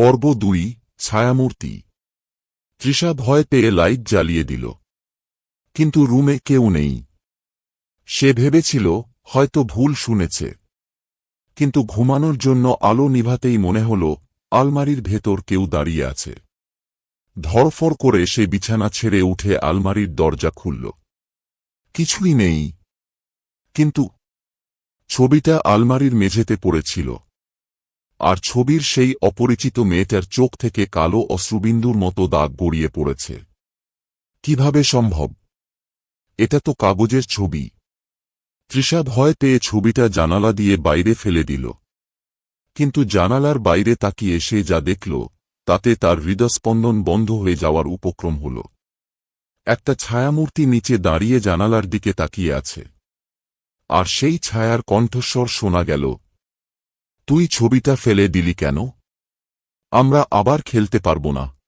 পর্ব দুই, ছায়ামূর্তি। তৃষা ভয় পেয়ে লাইট জ্বালিয়ে দিল। কিন্তু রুমে কেউ নেই। সে ভেবেছিল, হয়তো ভুল শুনেছে। কিন্তু ঘুমানোর জন্য আলো নিভাতেই মনে হল, আলমারির ভেতর কেউ দাঁড়িয়ে আছে। ধরফর করে সে বিছানা ছেড়ে উঠে আলমারির দরজা খুলল। কিছুই নেই। কিন্তু ছবিটা আলমারির মেঝেতে পড়েছিল। আর ছবির সেই অপরিচিত মেয়েটার চোখ থেকে কালো অশ্রুবিন্দুর মতো দাগ গড়িয়ে পড়েছে। কীভাবে সম্ভব? এটা তো কাগজের ছবি। তৃষা ভয় পেয়ে ছবিটা জানালা দিয়ে বাইরে ফেলে দিল। কিন্তু জানালার বাইরে তাকিয়ে সে যা দেখল, তাতে তার হৃদস্পন্দন বন্ধ হয়ে যাওয়ার উপক্রম হল। একটা ছায়ামূর্তি নিচে দাঁড়িয়ে জানালার দিকে তাকিয়ে আছে। আর সেই ছায়ার কণ্ঠস্বর শোনা গেল তুই ছবিটা ফেলে দিলি কেন? আমরা আবার খেলতে পারব না।